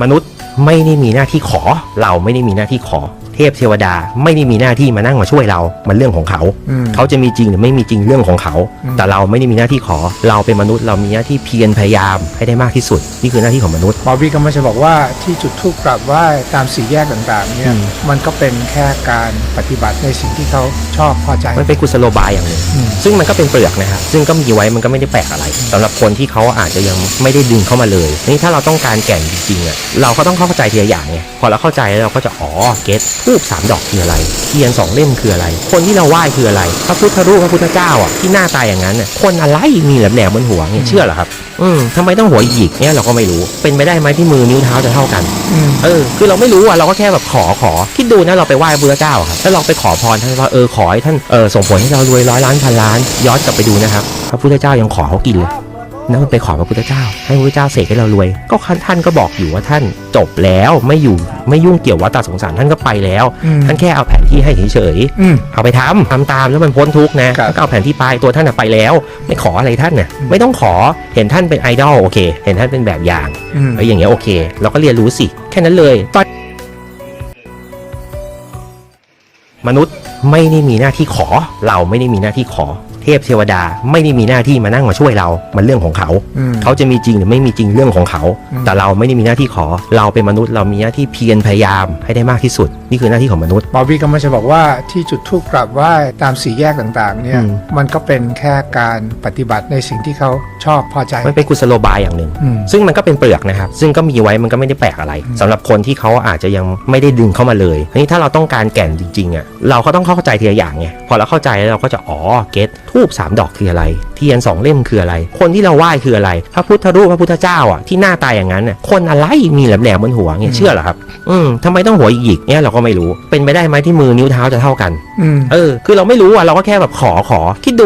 มนุษย์ไม่ได้มีหน้าที่ขอ เราไม่ได้มีหน้าที่ขอ เทพเทวดาไม่ได้มีหน้าที่มานั่งมาช่วยเรา มันเรื่องของเขาอืมเขาจะมีจริงหรือไม่มีจริงเรื่องของเขาอืมแต่เราไม่ได้มีหน้าที่ขอ เราเป็นมนุษย์เรามีหน้าที่เพียรพยายามให้ได้มากที่สุด นี่คือหน้าที่ของมนุษย์บอบบี้ก็ไม่ใช่บอกว่าที่จุดทูปกลับไหว้ตามสี่แยกต่างๆเนี่อืยมมันก็เป็นแค่การปฏิบัติในสิ่งที่เขาชอบพอใจมันเป็นกุศโลบายอย่างหนึ่งอืมซึ่งมันก็เป็นเปลือกนะครับซึ่งก็มีไว้มันก็ไม่ได้แปลกอะไรสำหรับคนที่เขาอาจจะยังไม่ได้ดึงเข้ามาเลยนี่ถ้าเราต้องการแก่นจริงๆอะเราก็ต้องเข้าใจทีละอย่างไงพอเราเข้าใจแล้วเราก็จะอ๋อเก็ตทูบสามดอกคืออะไรเทียนสองเล่มคืออะไร คนที่เราไหว้คืออะไรพระพุทธรูปพระพุทธเจ้าอะที่หน้าตายอย่างนั้นน่ะคนอะไรมีแหลมๆบนหัวเนี่ยเชื่อเหรอครับ อืมทำไมต้องหัวหยิกเนี่ยเราก็ไม่รู้ เป็นไปได้ไหมที่มือนิ้วเท้าจะเท่ากันอืมเออ คือเราไม่รู้อะเราก็แค่แบบขอขอคิดดูนะเราไปไหว้พระพุทธเจ้าอะครับแล้วเราไปขอพรท่านว่าเออขอให้ท่านเออส่งผลให้เรารวยร้อยล้านพันล้านย้อนกลับไปดูนะครับพระพุทธเจ้ายังขอเขากินเลย นั่นมันไปขอพระพุทธเจ้า ให้พระพุทธเจ้าเสกให้เรารวย ก็ท่านก็บอกอยู่ว่าท่านจบแล้วไม่อยู่ไม่ยุ่งเกี่ยววัฏฏะสงสารท่านก็ไปแล้วอืมท่านแค่เอาแผนที่ให้เฉยอืมๆเอาไปทำทำตามแล้วมันพ้นทุกข์นะครับแล้วก็เอาแผนที่ไปตัวท่านน่ะไปแล้ว ไม่ขออะไรท่านน่ะอืมไม่ต้องขอเห็นท่านเป็นไอดอลโอเค เห็นท่านเป็นแบบอย่างอืมเอ้ยอย่างเงี้ยโอเค เราก็เรียนรู้สิ แค่นั้นเลยตอนมนุษย์ไม่ได้มีหน้าที่ขอ เราไม่ได้มีหน้าที่ขอ เทพเทวดาไม่ได้มีหน้าที่มานั่งมาช่วยเรา มันเรื่องของเขา อืม เขาจะมีจริงหรือไม่มีจริงเรื่องของเขา อืม แต่เราไม่ได้มีหน้าที่ขอ เราเป็นมนุษย์เรามีหน้าที่เพียรพยายามให้ได้มากที่สุด นี่คือหน้าที่ของมนุษย์ บอบบี้ก็ไม่ใช่บอกว่าที่จุดทูปกลับไหว้ตามสี่แยกต่างๆ เนี่ย อืม มันก็เป็นแค่การปฏิบัติในสิ่งที่เขาชอบพอใจ มันเป็นกุศโลบายอย่างหนึ่ง อืม ซึ่งมันก็เป็นเปลือกนะครับ ซึ่งก็มีไว้มันก็ไม่ได้แปลกอะไรสำหรับคนที่เขาอาจจะยังไม่ได้ดึงเข้ามาเลยนี่ถ้าเราต้องการแก่นจริงๆอะเราก็ต้องเข้าใจทีละอย่างไงพอเราเข้าใจแล้วเราก็จะอ๋อเก็ตทูบสามดอกคืออะไร เทียนสองเล่มคืออะไร คนที่เราไหว้คืออะไร พระพุทธรูปพระพุทธเจ้าอะที่หน้าตายอย่างนั้นน่ะคนอะไรมีแหลมๆบนหัวเนี่ยเชื่อเหรอครับ อืมทำไมต้องหัวหยิกๆเนี่ยเราก็ไม่รู้ เป็นไปได้ไหมที่มือนิ้วเท้าจะเท่ากัน อืม เออ คือเราไม่รู้อะเราก็แค่แบบขอขอคิดดู